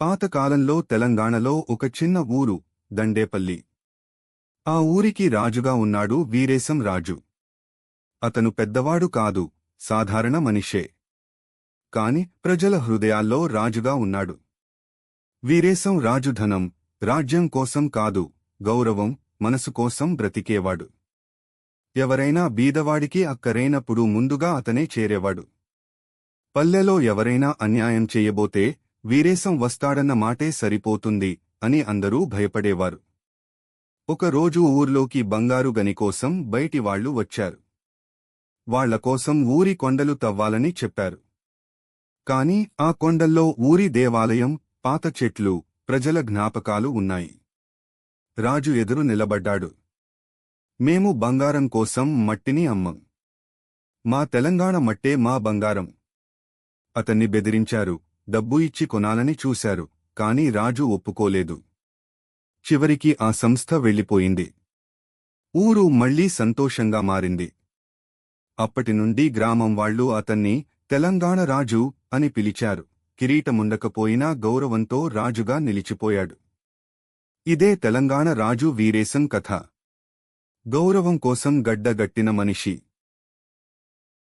పాతకాలంలో తెలంగాణలో ఒక చిన్న ఊరు దండేపల్లి. ఆ ఊరికి రాజుగా ఉన్నాడు వీరేశం రాజు. అతను పెద్దవాడు కాదు సాధారణ మనిషే. కాని ప్రజల హృదయాల్లో రాజుగా ఉన్నాడు. వీరేశం రాజు ధనం రాజ్యం కోసం కాదు గౌరవం మనసు కోసం బ్రతికేవాడు. ఎవరైనా బీదవాడికి అక్కరైనప్పుడు ముందుగా అతనే చేరేవాడు. పల్లెలో ఎవరైనా అన్యాయం చేయబోతే వీరేశం వస్తాడన్న మాటే సరిపోతుంది అని అందరూ భయపడేవారు. ఒకరోజు ఊర్లోకి బంగారు గనికోసం బయటివాళ్ళు వచ్చారు. వాళ్ళ కోసం ఊరి కొండలు తవ్వాలని చెప్పారు. కాని ఆ కొండల్లో ఊరి దేవాలయం పాత చెట్లు ప్రజల జ్ఞాపకాలు ఉన్నాయి. రాజు ఎదురు నిలబడ్డాడు. మేము బంగారం కోసం మట్టిని అమ్మం. మా తెలంగాణ మట్టే మా బంగారం అతన్ని బెదిరించారు. డబ్బు ఇచ్చి కొనాలని చూశారు కాని రాజు ఒప్పుకోలేదు. చివరికి ఆ సంస్థ వెళ్ళిపోయింది. ఊరు మళ్ళీ సంతోషంగా మారింది. అప్పటినుండి గ్రామం వాళ్ళు అతన్ని తెలంగాణ రాజు అని పిలిచారు. కిరీటముండకపోయినా గౌరవంతో రాజుగా నిలిచిపోయాడు. ఇదే తెలంగాణ రాజు వీరేశం కథ. గౌరవం కోసం గడ్డగట్టిన మనిషి.